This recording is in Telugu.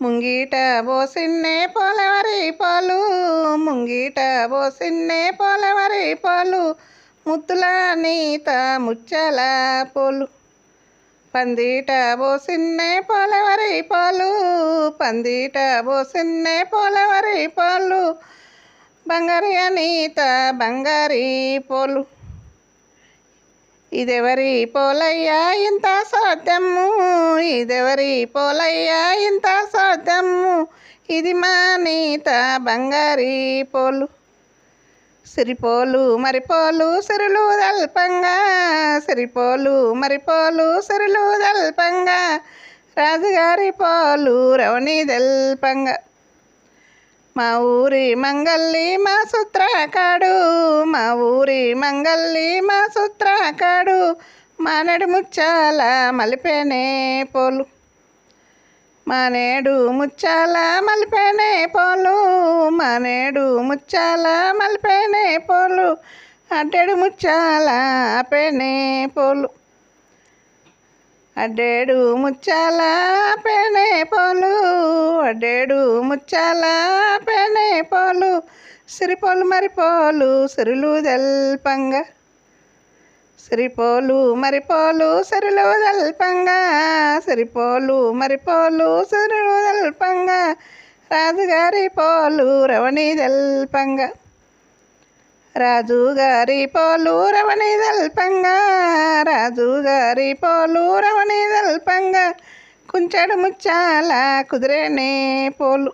ముంగిట బోసిన్నే పోలవరి పాలు ముంగిట బోసిన్నే పోలవరి పాలు ముత్తుల నీత ముచ్చల పోలు. పందిట బోసిన్నే పోలవరి పాలు పందిట బోసిన్నే పోలవరి పాలు బంగారి అనీత బంగారి పోలు. ఇదెవరి పోలయ్యా ఇంత సాధ్యము ఇదెవరి పోలయ్యా ఇంత సాధ్యము ఇది మా నీత బంగారి పోలు. సిరిపోలు మరిపోలు సిరులు దల్పంగా. సిరిపోలు మరిపోలు సిరులు దల్పంగా. రాజుగారి పోలు రవణి దల్పంగా. మా ఊరి మంగల్లి మా సుత్రాకాడు మా ఊరి మంగల్లి మా సుత్రాకాడు మానేడు ముచ్చాల మలిపేనే పోలు. మానేడు ముచ్చాల మలిపేనే పోలు మానేడు ముచ్చాల మలిపేనే పోలు అడ్డెడు ముచ్చాల ఆపేనే పోలు. అడ్డేడు ముచ్చాల పేనే పోలు అడ్డేడు ముచ్చాల పేనే పోలు సిరిపోలు మరిపోలు సిరులు దల్పంగా సిరిపోలు మరిపోలు సిరులు దల్పంగా సిరిపోలు మరిపోలు సిరులు దల్పంగా రాజుగారి పోలు రవణి దల్పంగా రాజుగారి పోలు రవణి దల్పంగా రాజుగారి పోలు రవణి దల్పంగా కుంచెడు చాలా కుదిరేనే పోలు.